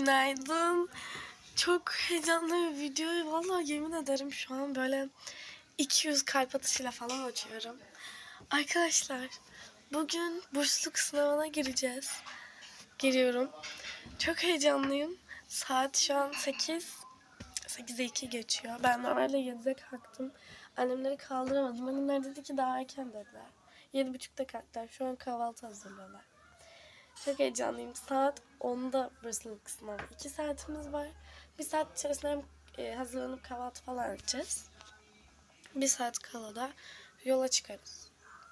Günaydın. Çok heyecanlı bir videoyu vallahi yemin ederim şu an böyle 200 kalp atışıyla falan açıyorum. Arkadaşlar bugün bursluluk sınavına gireceğiz. Giriyorum. Çok heyecanlıyım. Saat şu an 8. 8'e 2 geçiyor. Ben normalde 7'de kalktım. Annemleri kaldıramadım. Annemler dedi ki daha erken dediler. 7.30'da kalktılar. Şu an kahvaltı hazırlıyorlar. Çok heyecanlıyım. Saat 10'da bursluluk sınavı. 2 saatimiz var. Bir saat içerisinde hem e, hazırlanıp kahvaltı falan edeceğiz. Bir saat kala da yola çıkarız.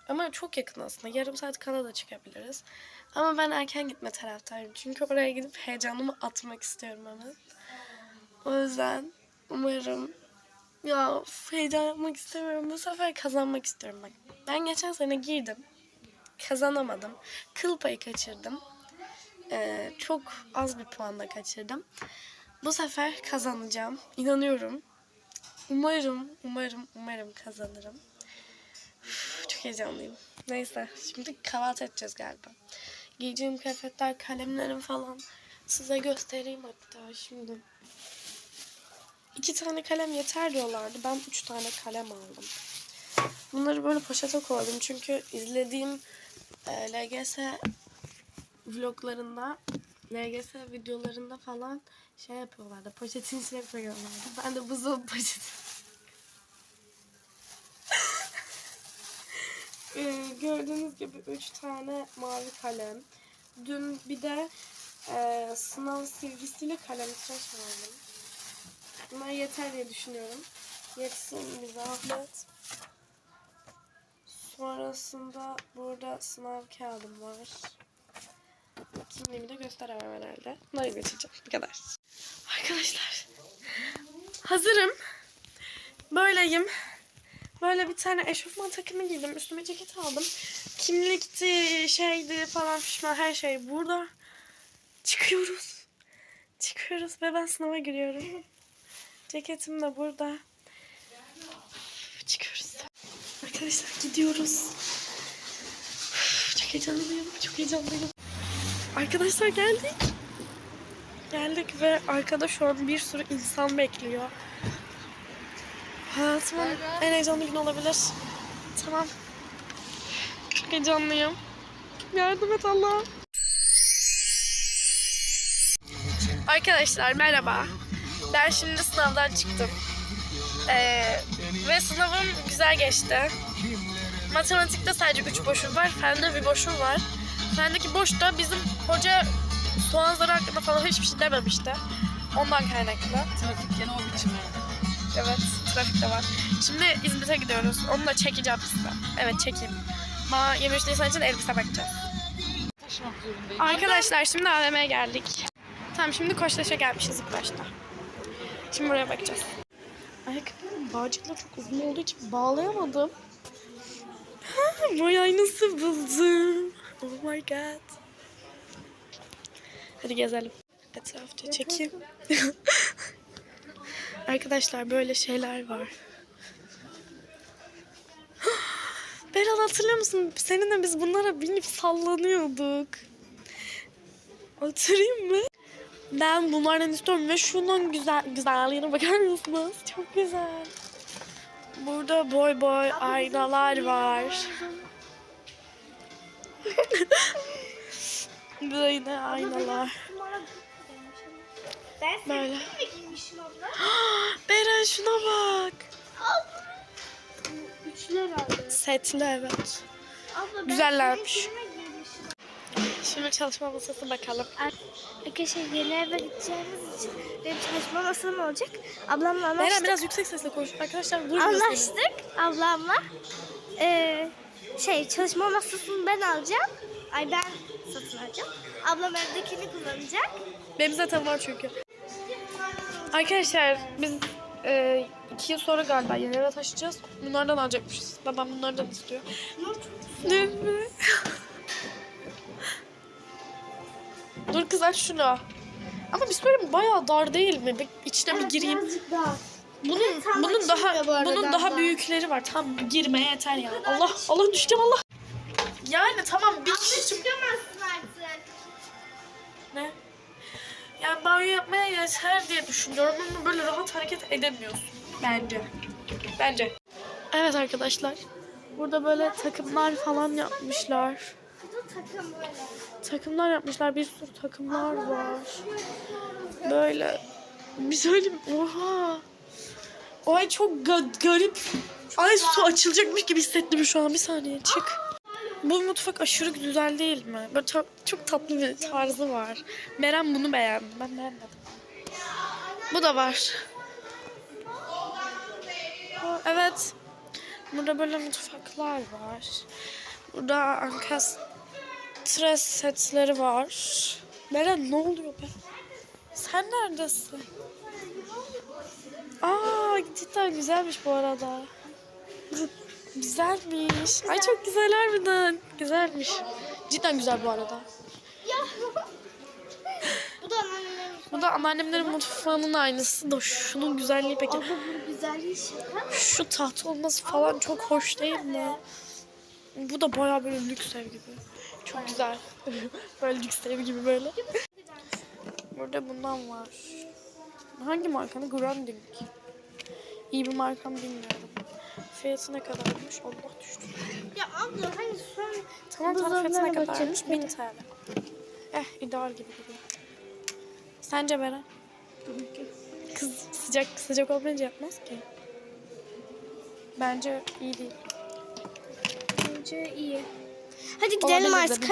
Ama çok yakın aslında. Yarım saat kala da çıkabiliriz. Ama ben erken gitme taraftayım. Çünkü oraya gidip heyecanımı atmak istiyorum hemen. O yüzden umarım ya heyecan yapmak istemiyorum. Bu sefer kazanmak istiyorum bak. Ben geçen sene girdim. Kazanamadım. Kıl payı kaçırdım. Ee, çok az bir puanla kaçırdım. Bu sefer kazanacağım. İnanıyorum. Umarım, umarım, umarım kazanırım. Üf, çok heyecanlıyım. Neyse, şimdi kahvaltı edeceğiz galiba. Giyeceğim kıyafetler, kalemlerim falan size göstereyim hatta şimdi. İki tane kalem yeter diyorlardı. Ben üç tane kalem aldım. Bunları böyle poşete koydum çünkü izlediğim e, LGS vloglarında, LGS videolarında falan şey yapıyorlardı. Poşetin içine koyuyorlardı. Ben de buzdolabı poşeti. e, gördüğünüz gibi üç tane mavi kalem. Dün bir de e, sınav silgisiyle kalem tıraş aldım. Bunlar yeter diye düşünüyorum. Yetsin bir zahmet. Sonrasında burada sınav kağıdım var. Kimliğimi de gösteremem herhalde. Bunları geçeceğim. Bu kadar. Arkadaşlar. Hazırım. Böyleyim. Böyle bir tane eşofman takımı giydim. Üstüme ceket aldım. Kimlikti, şeydi falan fişman her şey burada. Çıkıyoruz. Çıkıyoruz ve ben sınava giriyorum. Ceketim de burada. Çıkıyoruz. Arkadaşlar gidiyoruz. Çok heyecanlıyım. Çok heyecanlıyım. Arkadaşlar geldik. Geldik ve arkada şu an bir sürü insan bekliyor. Hayatımın en heyecanlı günü olabilir. Tamam. Çok heyecanlıyım. Yardım et Allah. Arkadaşlar merhaba. Ben şimdi sınavdan çıktım. Ee, ve sınavım güzel geçti. Matematikte sadece 3 boşum var. Fende bir boşum var. Fendeki boşta bizim hoca soğan zarı hakkında falan hiçbir şey dememişti. Ondan kaynaklı. Trafik gene o biçime. Evet, trafik de var. Şimdi İzmit'e gidiyoruz. Onu da çekeceğim size. Evet, çekeyim. Bana 23 Nisan için elbise bakacağız. Taşımak zorundayım. Arkadaşlar şimdi AVM'ye geldik. Tamam şimdi Koçtaş'a gelmişiz ilk başta. Şimdi buraya bakacağız. Ayakkabılarım bağcıklar çok uzun olduğu için bağlayamadım. Ha, Boyayı nasıl buldum? Oh my god. Hadi gezelim. Etrafta çekeyim. Arkadaşlar böyle şeyler var. Beral hatırlıyor musun? Seninle biz bunlara binip sallanıyorduk. Oturayım mı? Ben bunlardan istiyorum ve şunun güzel güzelliğine bakar mısınız? Çok güzel. Burada boy boy aynalar var. Böyle aynalar. Ben Böyle. giymişim abla? Beren şuna bak. Üçlü herhalde. Setli evet. Abla ben Güzellermiş. senin mi giymişim? Şimdi çalışma masası bakalım. Arkadaşlar yeni eve gideceğimiz için benim çalışma masam olacak. Ablamla Beren anlaştık. biraz yüksek sesle konuş. Arkadaşlar duymuyor seni. Anlaştık ablamla. Ee, şey çalışma masasını ben alacağım. Ay ben satın alacağım. Ablam evdekini kullanacak. Benim zaten var çünkü. Arkadaşlar biz e, iki yıl sonra galiba yeni eve taşıyacağız. Bunlardan alacakmışız. Babam bunlardan istiyor. Değil mi? Dur kız aç şunu. Ama biz böyle bayağı dar değil mi? Bir içine bir gireyim. Birazcık daha. Bunun tam bunun daha bu arada bunun daha büyükleri var. Tam girmeye yeter ya. Allah Allah düşeceğim Allah. Yani tamam bir kişi Çıkamazsın artık. ne? Yani banyo yeter diye düşünüyorum ama böyle rahat hareket edemiyorsun. Bence. Bence. Evet arkadaşlar. Burada böyle takımlar falan yapmışlar. Takım. Takımlar yapmışlar. Bir sürü takımlar var. Böyle. Bir söyleyeyim. Oha. Ay çok ga- garip. Ay su açılacakmış gibi hissettim şu an. Bir saniye çık. Bu mutfak aşırı güzel değil mi? Böyle çok, çok tatlı bir tarzı var. Beren bunu beğendi. Ben beğenmedim. Bu da var. Evet. Burada böyle mutfaklar var. Burada ankastre setleri var. Beren ne oluyor be? Sen neredesin? Aa cidden güzelmiş bu arada. Güzelmiş. Ay çok güzel harbiden. Güzelmiş. Cidden güzel bu arada. Ya. bu da anneannemin. Bu da anneannemlerin mutfağının aynısı da şunun güzelliği peki. Abla bu güzelliği şaka. Şu tahta olması falan çok hoş değil mi? Bu da bayağı böyle lüks ev gibi. Çok güzel. böyle lüks ev gibi böyle. Burada bundan var. Hangi markanın? Grundig. İyi bir marka mı bilmiyorum. Fiyatı ne kadarmış? Allah düştü. Ya abla hani an Tamam tamam fiyatı ne kadarmış? bakacağım. 1000 TL. Eh ideal gibi duruyor. Sence Beren? Kız sıcak sıcak olmayınca yapmaz ki. Bence iyi değil. bence iyi. Hadi gidelim de artık biz-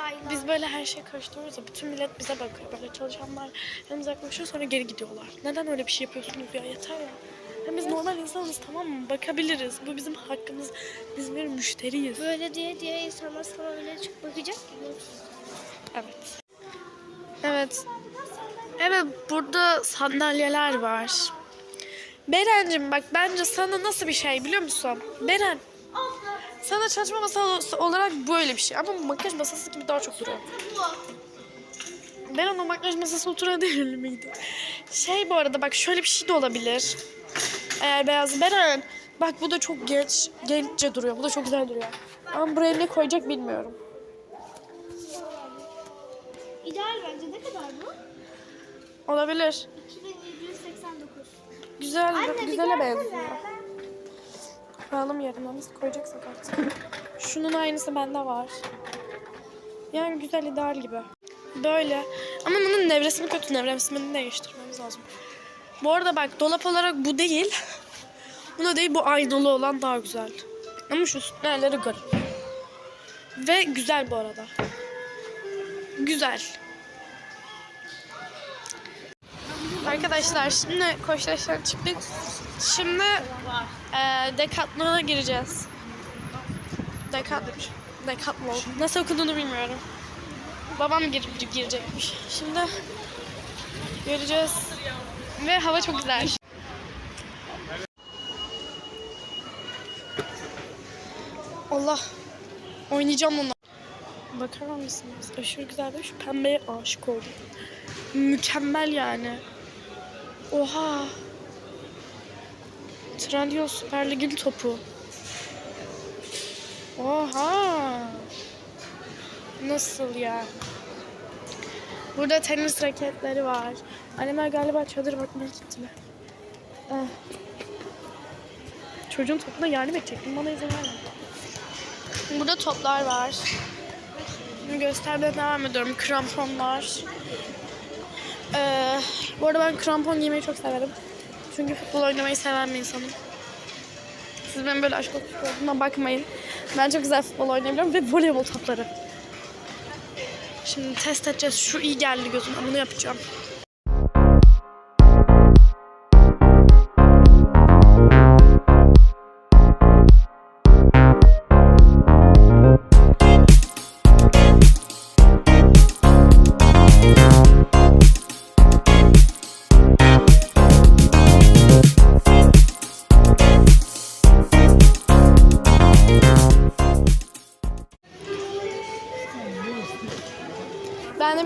hadi. Biz böyle her şeye karıştırıyoruz ya bütün millet bize bakıyor. Böyle çalışanlar yanımıza yaklaşıyor sonra geri gidiyorlar. Neden öyle bir şey yapıyorsunuz ya yeter ya. Hem biz normal insanız tamam mı? Bakabiliriz. Bu bizim hakkımız. Biz bir müşteriyiz. Böyle diye diye insanlar sana öyle çık bakacak ki. Evet. Evet. Evet burada sandalyeler var. Berencim bak bence sana nasıl bir şey biliyor musun? Beren. Sana çalışma masası olarak böyle bir şey ama makyaj masası gibi daha çok duruyor. Ben ona makyaj masası oturan değil miydi? Şey bu arada bak şöyle bir şey de olabilir. Eğer beyaz Beren. Bak bu da çok genç, genççe duruyor. Bu da çok güzel duruyor. Ama buraya ne koyacak bilmiyorum. İdeal bence ne kadar bu? Olabilir. 2789. Güzel, Anne güzele benziyor. Koyalım yerine nasıl koyacaksak artık. Şunun aynısı bende var. Yani güzel ideal gibi. Böyle. Ama bunun nevresimi kötü. Nevresini değiştirmemiz lazım. Bu arada bak dolap olarak bu değil. Buna değil bu aynalı olan daha güzel. Ama şu sütlerleri garip. Ve güzel bu arada. Güzel. Arkadaşlar şimdi koştaştan çıktık. Şimdi eee Decathlon'a gireceğiz. Decathlon. Decathlon. Nasıl okunduğunu bilmiyorum. Babam gir girecekmiş. Şimdi göreceğiz. Ve hava çok güzel. Allah. Oynayacağım onu. Bakar mısınız? Aşırı güzel şu pembeye aşık oldum. Mükemmel yani. Oha. Trendyol Süper Lig'in topu. Oha. Nasıl ya? Burada tenis raketleri var. Annemler galiba çadır bakmaya gittiler. Eh. Çocuğun topuna yardım edecektim. Bana izin vermedi. Burada toplar var. Göstermeye devam ediyorum. Kramponlar. Ee, bu arada ben krampon giymeyi çok severim. Çünkü futbol oynamayı seven bir insanım. Siz benim böyle aşk olduğuma bakmayın. Ben çok güzel futbol oynayabiliyorum ve voleybol topları. Şimdi test edeceğiz. Şu iyi geldi gözüme. Bunu yapacağım.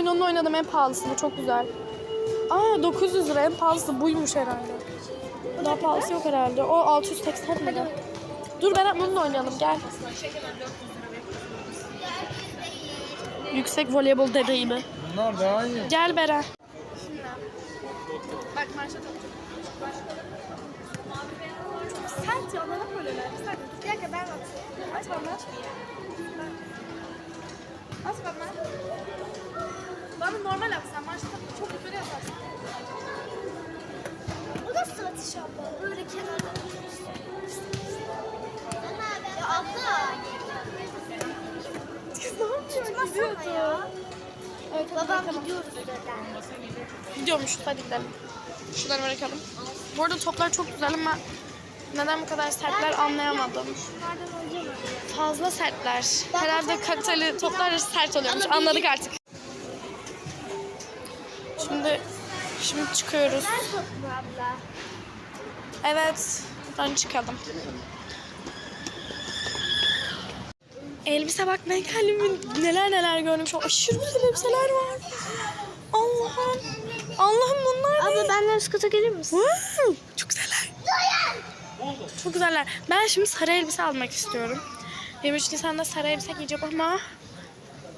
Onunla oynadım en pahalısı. Bu çok güzel. Aa 900 lira en pahalısı buymuş herhalde. Daha pahalısı yok herhalde. O 680 lira. Dur Berat bununla oynayalım gel. Yüksek voleybol deneyimi. Bunlar daha iyi. Gel Beren. Bak marşa. Sert ya bana böyle ver. Sert. Bir dakika ben atayım. Aç bana. At bana. Bana normal marşa takma. Çok yukarı atarsın. Bu nasıl atış abla? Böyle kenardan. Ya abla. Tutmasana ya. Evet, hadi Babam bakalım. gidiyoruz zaten. Gidiyormuş. Hadi gidelim. Şunları bırakalım. Bu arada toplar çok güzel ama neden bu kadar sertler anlayamadım. Fazla sertler. Herhalde kaliteli toplar sert oluyormuş. Anladık artık. Şimdi şimdi çıkıyoruz. Evet. Buradan çıkalım. Elbise bakmaya geldim. Neler neler gördüm. Çok aşırı güzel elbiseler var. Allah'ım. Allah'ım bunlar ne? Abla benimle üst kata gelir misin? Wow, çok güzeller. Çok güzeller. Ben şimdi sarı elbise almak istiyorum. 23 Nisan'da sarı elbise giyeceğim ama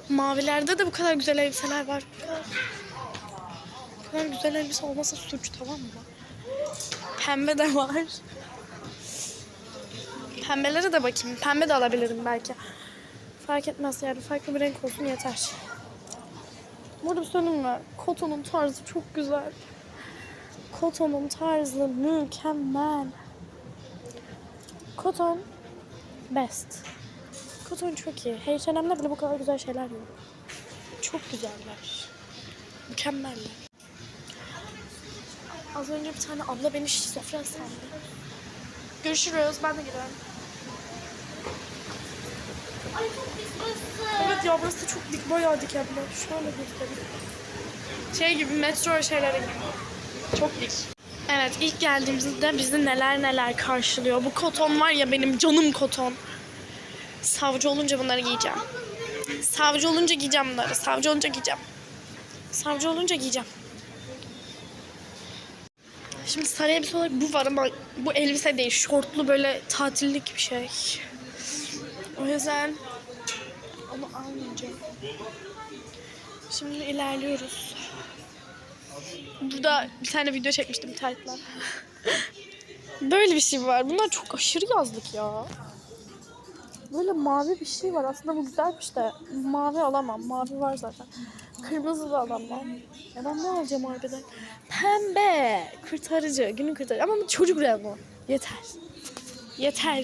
mavilerde de bu kadar güzel elbiseler var. Kadar güzel elbise olmasa suç tamam mı? Pembe de var. Pembelere de bakayım. Pembe de alabilirim belki. Fark etmez yani. Farklı bir renk olsun yeter. Burada bir söyleyeyim mi? Kotonun tarzı çok güzel. Kotonun tarzı mükemmel. Koton best. Koton çok iyi. H&M'de bile bu kadar güzel şeyler yok. Çok güzeller. Mükemmeller. Az önce bir tane abla beni şizofren sandı. Görüşürüz. Ben de giderim. Ay çok pis burası. Evet ya burası çok dik, bayağı dik abla. Anda göstereyim. Şey gibi metro şeyleri gibi. Çok dik. Evet ilk geldiğimizde bizi neler neler karşılıyor. Bu koton var ya benim canım koton. Savcı olunca bunları giyeceğim. Savcı olunca giyeceğim bunları. Savcı olunca giyeceğim. Savcı olunca giyeceğim. Şimdi sarı elbise olarak bu var ama bu elbise değil. Şortlu böyle tatillik bir şey. O yüzden onu almayacağım. Şimdi ilerliyoruz. Burada bir tane video çekmiştim taytla. Böyle bir şey var. Bunlar çok aşırı yazlık ya. Böyle mavi bir şey var. Aslında bu güzelmiş de mavi alamam. Mavi var zaten. Kırmızı da alamam. Ya ben ne alacağım harbiden? Pembe. Kurtarıcı. Günün kurtarıcı. Ama bu çocuk bu. Yeter. Yeter.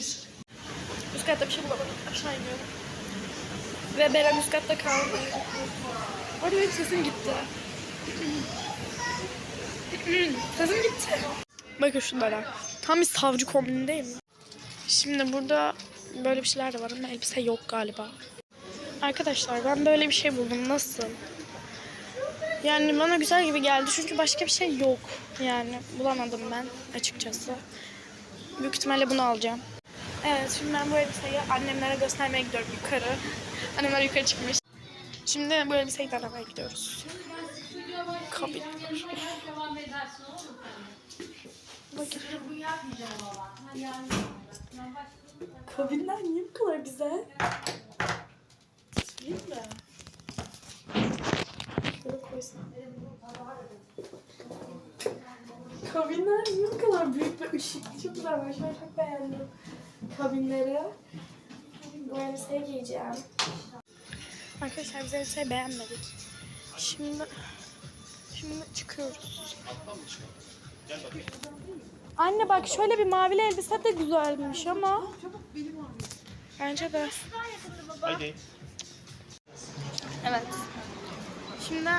Üst katta bir şey bulamadım. Aşağı iniyorum. Ve Beren üst katta kaldı. Orada benim sesim gitti. sesim gitti. Bakın şunlara. Tam bir savcı kombinindeyim. Şimdi burada böyle bir şeyler de var ama elbise yok galiba. Arkadaşlar ben böyle bir şey buldum. Nasıl? Yani bana güzel gibi geldi çünkü başka bir şey yok. Yani bulamadım ben açıkçası. Büyük ihtimalle bunu alacağım. Evet şimdi ben bu elbiseyi annemlere göstermeye gidiyorum yukarı. Annemler yukarı çıkmış. Şimdi bu elbiseyi denemeye gidiyoruz. Kabin. Kabinler niye bu kadar güzel? Değil mi? Koysam. Kabinler niye bu kadar büyük ve ışıklı? Çok güzel. Ben şöyle çok beğendim kabinleri. Bu elbiseyi giyeceğim. Arkadaşlar biz elbiseyi beğenmedik. Şimdi şimdi çıkıyoruz. Anne bak şöyle bir mavili elbise de güzelmiş ama. Bence de. Haydi. Evet. Şimdi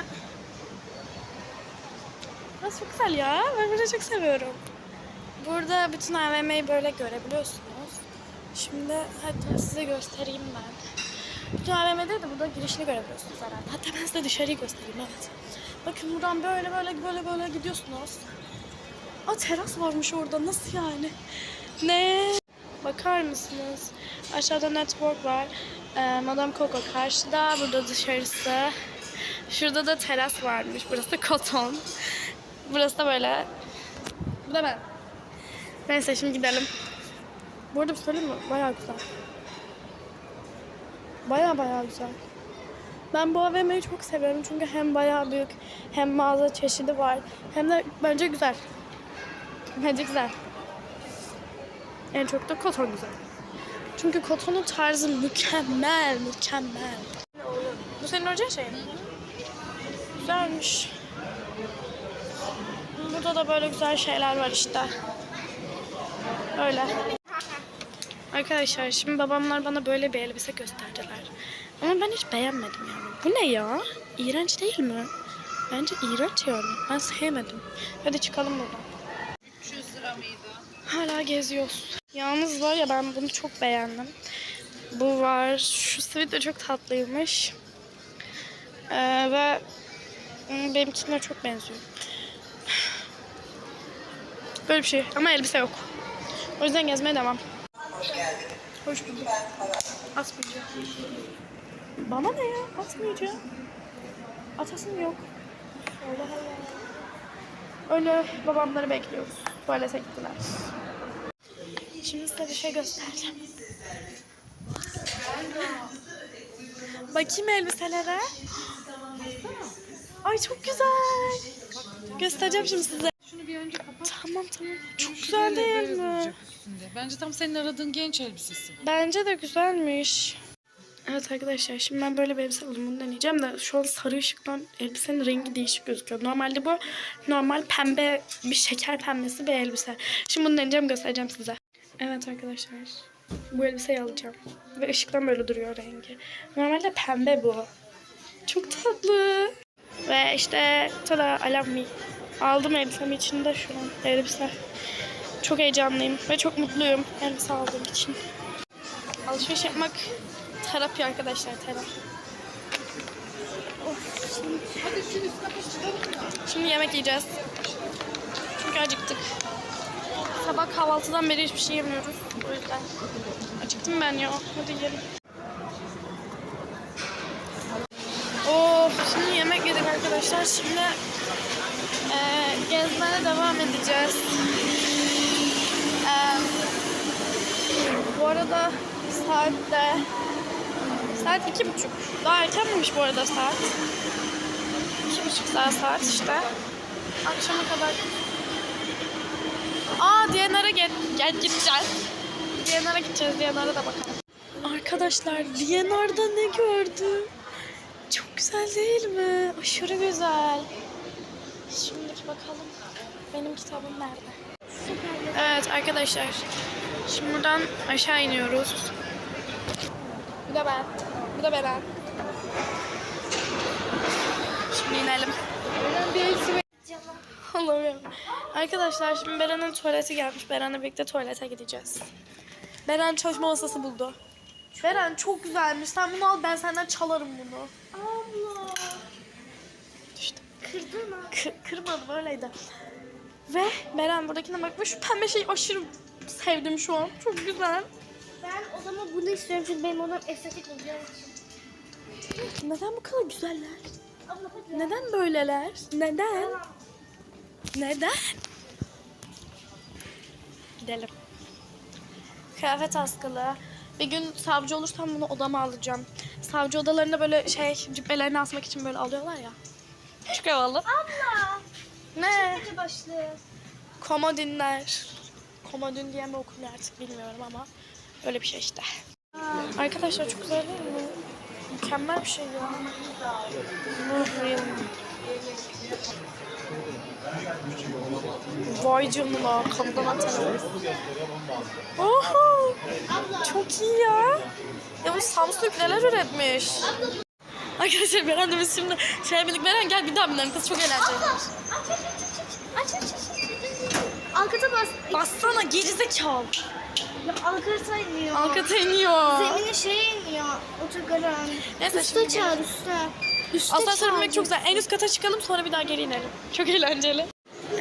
Burası çok güzel ya. Ben burayı çok seviyorum. Burada bütün AVM'yi böyle görebiliyorsunuz. Şimdi hadi size göstereyim ben. Bütün AVM'de de burada girişini görebiliyorsunuz herhalde. Hatta ben size dışarıyı göstereyim evet. Bakın buradan böyle böyle böyle böyle gidiyorsunuz. Aa teras varmış orada. Nasıl yani? Ne? Bakar mısınız? Aşağıda network var. Ee, Madame Coco karşıda. Burada dışarısı. Şurada da teras varmış. Burası koton. Burası da böyle. Bu da ben. Neyse şimdi gidelim. Bu arada bir söyleyeyim mi? Bayağı güzel. Bayağı bayağı güzel. Ben bu AVM'yi çok seviyorum çünkü hem bayağı büyük hem mağaza çeşidi var hem de bence güzel. Bence güzel. En çok da koton güzel. Çünkü kotonun tarzı mükemmel, mükemmel. Bu senin hoca şey mi? Güzelmiş. Burada da böyle güzel şeyler var işte. Öyle. Arkadaşlar şimdi babamlar bana böyle bir elbise gösterdiler. Ama ben hiç beğenmedim yani. Bu ne ya? İğrenç değil mi? Bence iğrenç yani. Ben sevmedim. Hadi çıkalım buradan. 300 lira mıydı? Hala geziyoruz. Yalnız var ya ben bunu çok beğendim. Bu var. Şu sweat de çok tatlıymış. Ee, ve benimkine çok benziyor. Böyle bir şey ama elbise yok. O yüzden gezmeye devam. Hoş bulduk. Atmayacağım. Bana ne ya? Atmayacağım. Atasım yok. Öyle babamları bekliyoruz. Tuvalete gittiler. Şimdi size bir şey göstereceğim. Bakayım elbiselere. Ay çok güzel. Göstereceğim şimdi size. Şunu bir önce kapat. Tamam tamam. Çok güzel değil mi? Bence tam senin aradığın genç elbisesi. Bence de güzelmiş. Evet arkadaşlar şimdi ben böyle bir elbise aldım bunu deneyeceğim de şu an sarı ışıktan elbisenin rengi değişik gözüküyor. Normalde bu normal pembe bir şeker pembesi bir elbise. Şimdi bunu deneyeceğim göstereceğim size. Evet arkadaşlar bu elbiseyi alacağım. Ve ışıktan böyle duruyor rengi. Normalde pembe bu. Çok tatlı. Ve işte tada alarm Aldım elbisemi içinde şu an elbise. Çok heyecanlıyım ve çok mutluyum elbise aldığım için. Alışveriş yapmak terapi arkadaşlar terapi. Şimdi... Şimdi yemek yiyeceğiz. Çünkü acıktık. Sabah kahvaltıdan beri hiçbir şey yemiyoruz. O yüzden acıktım ben ya. Hadi yiyelim. Of şimdi yemek yedik arkadaşlar. Şimdi gezmeye devam edeceğiz. Eee bu arada saat de saat iki buçuk. Daha erken miymiş bu arada saat? İki buçuk saat saat işte. Akşama kadar. Aa DNR'a gel, gel gideceğiz. DNR'a gideceğiz. DNR'a da bakalım. Arkadaşlar DNR'da ne gördüm? Çok güzel değil mi? Aşırı güzel. Şimdiki bakalım. Benim kitabım nerede? Evet arkadaşlar. Şimdi buradan aşağı iniyoruz. Bu da ben. Bu da Beren. Şimdi inelim. Allah'ım. Arkadaşlar şimdi Beren'in tuvaleti gelmiş. Beren'le birlikte tuvalete gideceğiz. Beren çalışma masası buldu. Beren çok güzelmiş. Sen bunu al ben senden çalarım bunu. Abla. Kırdın mı? Kı- kırmadım öyleydi. Ve Beren buradakine bak ve şu pembe şeyi aşırı sevdim şu an. Çok güzel. Ben odama bunu istiyorum çünkü benim odam estetik oluyor. Neden bu kadar güzeller? Abla. Neden böyleler? Neden? Neden? Gidelim. Kıyafet askılı. Bir gün savcı olursam bunu odama alacağım. Savcı odalarında böyle şey cübbelerini asmak için böyle alıyorlar ya. Çok havalı. Abla. Ne? Hadi başlı. Komodinler. Komodin diye mi okunuyor artık bilmiyorum ama öyle bir şey işte. Arkadaşlar çok güzel değil mi? Mükemmel bir şey ya. Vay canına kandan atarım. Oha! Çok iyi ya. Ya bu Samsung neler üretmiş. Arkadaşlar Beren biz şimdi şeye bindik. Beren gel bir daha binelim kız çok eğlenceli. Aç aç aç aç aç aç aç. Alkata bas. Bassana gerizekalı. Ya Alkata iniyor. Alkata iniyor. Zemine şey iniyor. Otogaran. Neyse Usta şimdi çağır usta. Usta Asansör binmek çok güzel. En üst kata çıkalım sonra bir daha geri inelim. Çok eğlenceli.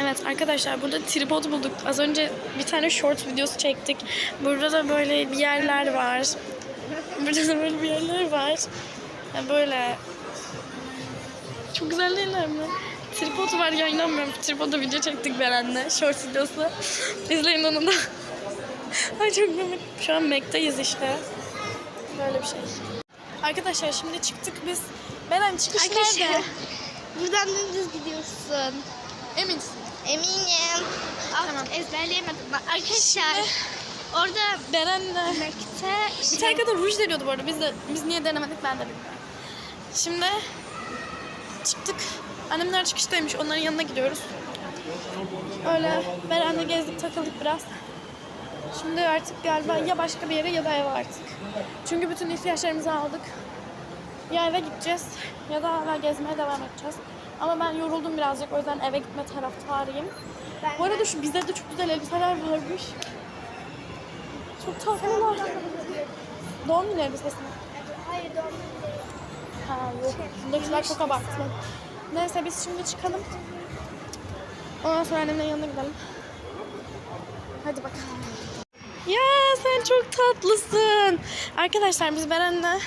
Evet arkadaşlar burada tripod bulduk. Az önce bir tane short videosu çektik. Burada da böyle bir yerler var. Burada da böyle bir yerler var. Yani böyle çok güzel değiller mi? Tripod var ya inanmıyorum. Tripodda video çektik Beren'le. Short videosu. İzleyin onu da. Ay çok komik. Şu an Mac'tayız işte. Böyle bir şey. Arkadaşlar şimdi çıktık biz Beren çıkış Arkadaşlar nerede? buradan dümdüz gidiyorsun. Eminsin. Eminim. Tamam. ezberleyemedim ben. Arkadaşlar orada Beren'le. Mekte Bir tane kadın ruj deniyordu bu arada. Biz de biz niye denemedik ben de bilmiyorum. Şimdi çıktık. Annemler çıkıştaymış. Onların yanına gidiyoruz. Öyle Beren'le gezdik takıldık biraz. Şimdi artık galiba ya başka bir yere ya da eve artık. Çünkü bütün ihtiyaçlarımızı aldık. Ya eve gideceğiz ya da hala gezmeye devam edeceğiz. Ama ben yoruldum birazcık o yüzden eve gitme taraftarıyım. Bu arada şu bizde de çok güzel elbiseler varmış. Çok tatlılar. Doğum günü elbisesi mi? Hayır doğru. Ha yok. Bundakiler çok abartılı. Neyse biz şimdi çıkalım. Ondan sonra annemlerin yanına gidelim. Hadi bakalım. Ya sen çok tatlısın. Arkadaşlar biz Beren'le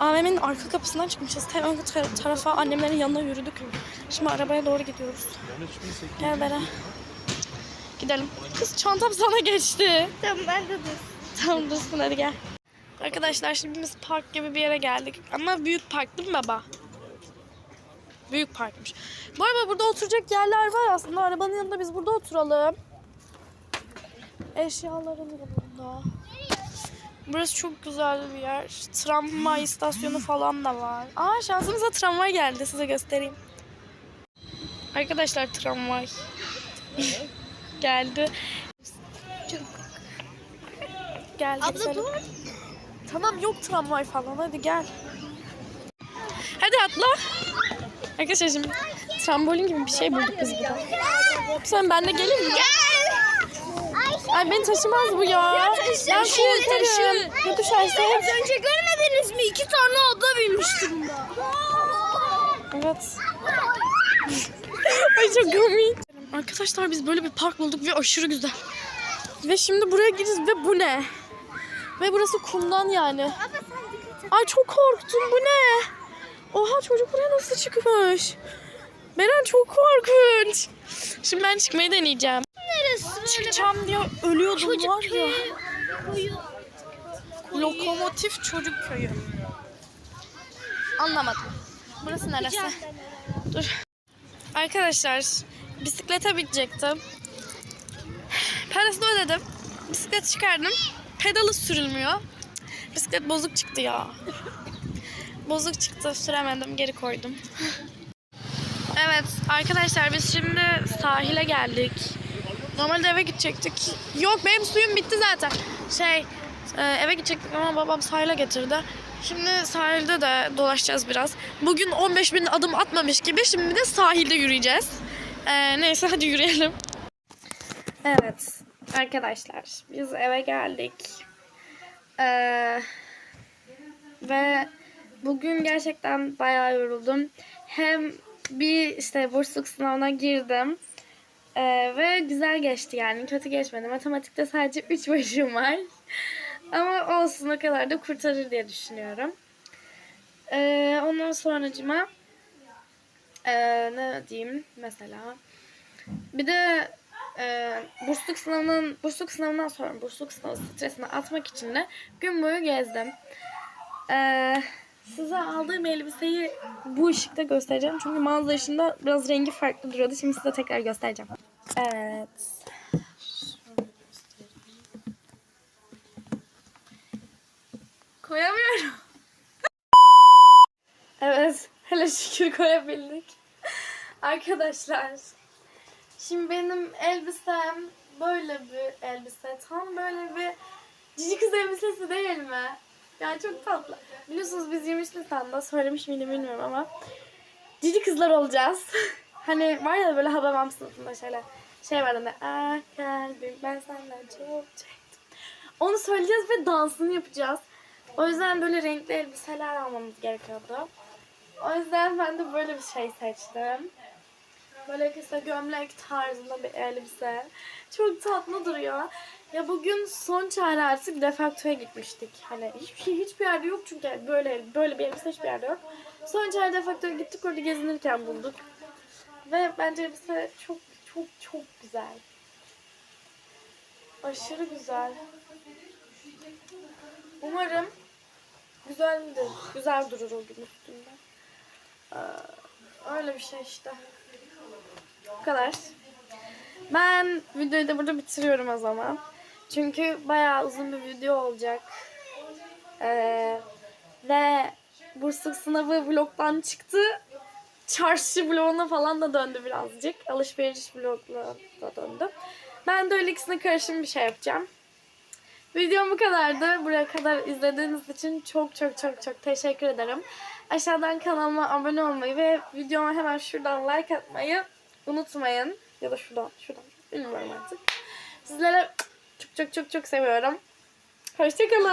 AVM'nin arka kapısından çıkmışız. Tam ön tar- tarafa annemlerin yanına yürüdük. Şimdi arabaya doğru gidiyoruz. Gel Beren. Gidelim. Kız çantam sana geçti. Tamam ben de dur. Tamam dursun hadi gel. Arkadaşlar şimdi biz park gibi bir yere geldik. Ama büyük park değil mi baba? Büyük parkmış. Bu arada burada oturacak yerler var aslında. Arabanın yanında biz burada oturalım. Eşyaların yanında. Burası çok güzel bir yer. Tramvay istasyonu falan da var. Aa şansımıza tramvay geldi. Size göstereyim. Arkadaşlar tramvay. geldi. Geldi. Abla dur. Tamam yok tramvay falan hadi gel. Hadi atla. Arkadaşlar şimdi trambolin gibi bir şey bulduk biz burada. Sen benimle gelin mi? Ay beni taşımaz bu ya. ben korkarım. Ya düşerse hep... önce görmediniz mi? İki tane oda binmiştim bunda. Evet. Ay çok komik. Arkadaşlar biz böyle bir park bulduk ve aşırı güzel. Ve şimdi buraya gireceğiz ve bu ne? Ve burası kumdan yani. Ay çok korktum bu ne? Oha çocuk buraya nasıl çıkmış? Beren çok korkunç. Şimdi ben çıkmayı deneyeceğim. Neresi? Çıkacağım diye ölüyordum var ya. Lokomotif çocuk köyü. Anlamadım. Burası neresi? Dur. Arkadaşlar bisiklete binecektim. Parasını ödedim. Bisiklet çıkardım. Pedalı sürülmüyor. Bisiklet bozuk çıktı ya. Bozuk çıktı. Süremedim. Geri koydum. Evet arkadaşlar biz şimdi sahile geldik. Normalde eve gidecektik. Yok benim suyum bitti zaten. Şey e, eve gidecektik ama babam sahile getirdi. Şimdi sahilde de dolaşacağız biraz. Bugün 15 bin adım atmamış gibi şimdi de sahilde yürüyeceğiz. E, neyse hadi yürüyelim. Evet arkadaşlar biz eve geldik. Ee, ve bugün gerçekten bayağı yoruldum. Hem bir işte bursluluk sınavına girdim. Ee, ve güzel geçti yani. Kötü geçmedi. Matematikte sadece 3 başım var. Ama olsun o kadar da kurtarır diye düşünüyorum. Ee, ondan sonracıma ee, ne diyeyim mesela bir de e, bursluluk sınavının bursluluk sınavından sonra bursluluk sınavı stresini atmak için de gün boyu gezdim. Ee, size aldığım elbiseyi bu ışıkta göstereceğim. Çünkü mağaza ışığında biraz rengi farklı duruyordu. Şimdi size tekrar göstereceğim. Evet. Koyamıyorum. evet. Hele şükür koyabildik. Arkadaşlar. Şimdi benim elbisem böyle bir elbise. Tam böyle bir cici kız elbisesi değil mi? Yani çok tatlı. Biliyorsunuz biz 23 Nisan'da söylemiş miydim bilmiyorum ama cici kızlar olacağız. hani var ya böyle Hababam sınıfında şöyle şey var hani ah kalbim ben senden çok çektim. Onu söyleyeceğiz ve dansını yapacağız. O yüzden böyle renkli elbiseler almamız gerekiyordu. O yüzden ben de böyle bir şey seçtim. Böyle kısa gömlek tarzında bir elbise. Çok tatlı duruyor. Ya bugün son çare artık defaktoya gitmiştik. Hani hiçbir şey hiçbir yerde yok çünkü böyle böyle bir elbise hiçbir yerde yok. Son çare defaktoya gittik orada gezinirken bulduk. Ve bence elbise çok çok çok güzel. Aşırı güzel. Umarım güzeldir. Güzel durur o gün üstünde. Ee, öyle bir şey işte. Bu kadar. Ben videoyu da burada bitiriyorum o zaman. Çünkü bayağı uzun bir video olacak. Ee, ve bursluluk sınavı vlogdan çıktı. Çarşı vloguna falan da döndü birazcık. Alışveriş vloguna da döndü. Ben de öyle ikisine karışım bir şey yapacağım. Videom bu kadardı. Buraya kadar izlediğiniz için çok çok çok çok teşekkür ederim. Aşağıdan kanalıma abone olmayı ve videoma hemen şuradan like atmayı unutmayın. Ya da şuradan, şuradan. Bilmiyorum artık. Sizlere çok çok çok çok seviyorum. Hoşçakalın.